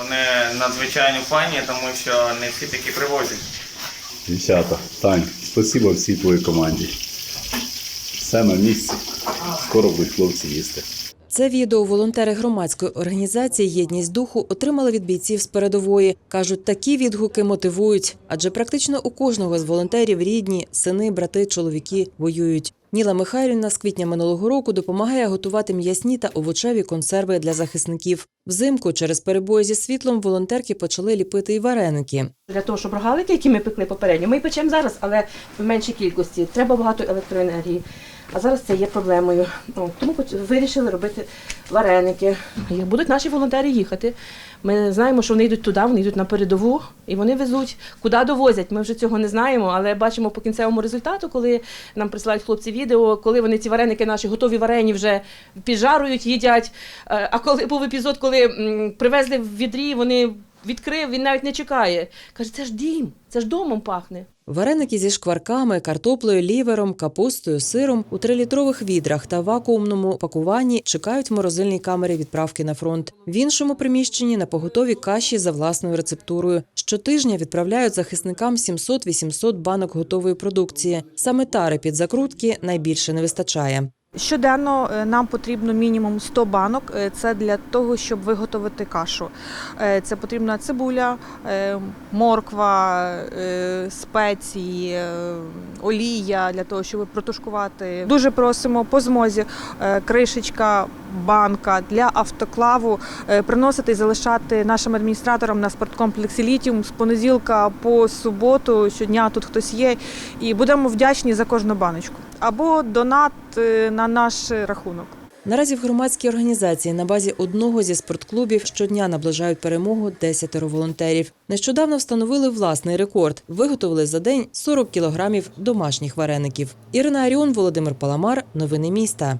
Вони надзвичайно файні, тому що не всі такі привозять. Дівчата, Тань, спасибо всій твоїй команді. Все на місці. Скоро будуть хлопці їсти. Це відео волонтери громадської організації Єдність духу отримали від бійців з передової. кажуть, такі відгуки мотивують, адже практично у кожного з волонтерів рідні, сини, брати, чоловіки воюють. Ніла Михайлівна з квітня минулого року допомагає готувати м'ясні та овочеві консерви для захисників. Взимку через перебої зі світлом волонтерки почали ліпити і вареники. Для того, щоб рогалики, які ми пекли попередньо, ми печемо зараз, але в меншій кількості. Треба багато електроенергії. А зараз це є проблемою. Тому вирішили робити вареники. Будуть наші волонтери їхати. Ми знаємо, що вони йдуть туди, вони йдуть на передову і вони везуть. Куди довозять? Ми вже цього не знаємо, але бачимо по кінцевому результату, коли нам присилають хлопці відео, коли вони ці вареники наші готові варені вже піджарують, їдять. Е, А коли був епізод, коли привезли в відрі, вони відкрив, він навіть не чекає. Каже, це ж дім, це ж домом пахне. Вареники зі шкварками, картоплею, лівером, капустою, сиром у трилітрових відрах та вакуумному пакуванні чекають в морозильній камері відправки на фронт. В іншому приміщенні на поготові каші за власною рецептурою. Щотижня відправляють захисникам 700-800 банок готової продукції. Саме тари під закрутки найбільше не вистачає. Щоденно е, нам потрібно мінімум 100 банок. Е, Це для того, щоб виготовити кашу. Е, Це потрібна цибуля, морква, спеції, е, олія для того, щоб протушкувати. Дуже просимо по змозі е, кришечка, банка для автоклаву е, приносити і залишати нашим адміністраторам на спорткомплексі Літіум з понеділка по суботу. Щодня тут хтось є, і будемо вдячні за кожну баночку. Або донат на наш рахунок. Наразі в громадській організації на базі одного зі спортклубів щодня наближають перемогу десятеро волонтерів. Нещодавно встановили власний рекорд. Виготовили за день 40 кілограмів домашніх вареників. Ірина Аріон, Володимир Паламар. Новини міста.